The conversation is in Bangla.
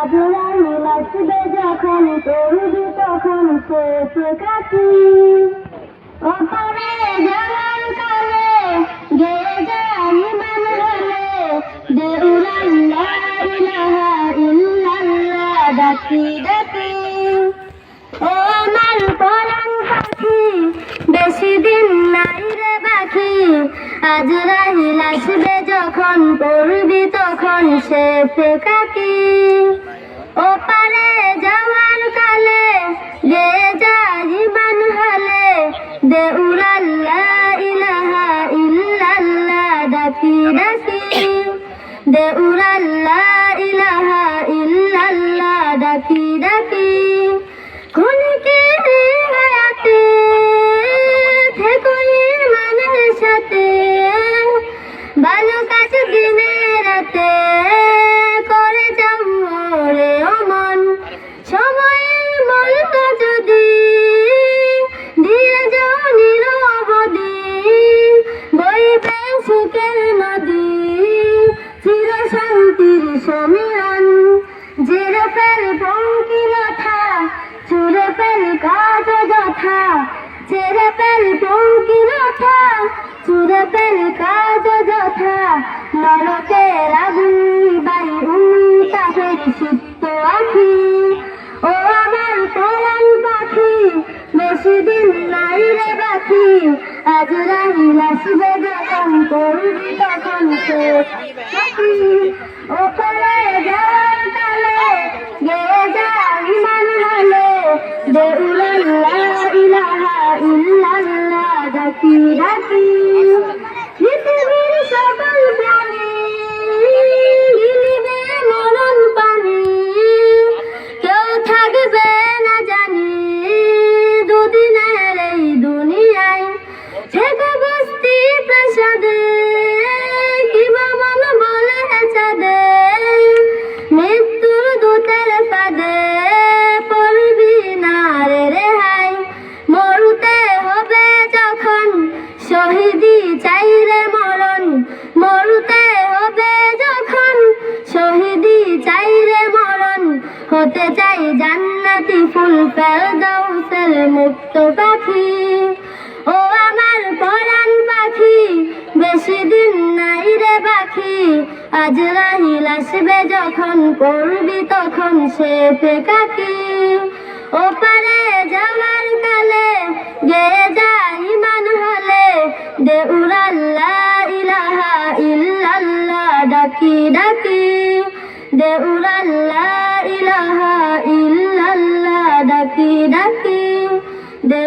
আজরাইল আসবে যখন করবি তখন শেষ কাকি ওপরে যাওয়ার কালে গে যাই মান হলে ডাকি ডাকি। ও আমার পরাণ পাখি, বেশি দিন নাই রে বাকি। আজ রাহিল আসবে যখন পড়বি তখন সে ফেকাকি ও পারে যাওয়ার কালে, যে যাইবান হলে, দে উড়াল্লা ইলাহা ইল্লাল্লাহ, ডাকি ডাকি, দে উড়াল্লাহ নদী চির শান্তির ফেল পঙ্কিলতা চুরে কাজ যথা চেরে ফেল পঙ্কিলতা চুরে কাজ যথা নরকের আগুন বাই উন্তাহের সিদ্ধ আখি। ও আমার পরাণ পাখি বেশি দিন নাই আজ রাহিল আসবে যখন করবি তখন শেষ পাখি ও যাওয়ার কালে গে যাই হলে দেউলাল্লাহ ইলাহা ইল্লাল্লাহ, ডাকি ডাকি। পৃথিবীর সকল হতে চাই জান্নাতি ফুল ফেরদাউসের মুক্ত পাখি। ও আমার পরাণ পাখি, বেশি দিন নাই রে পাখি আজ রাহিল আসবে যখন, করবি তখন সে ফেকাকি ও পারে যাওয়ার কালে গে যাই মান হলে। দে উড়াল্লাহ ইলাহা ইল্লাল্লাহ, ডাকি ডাকি। দে উড়াল্লাহ ডাকি দে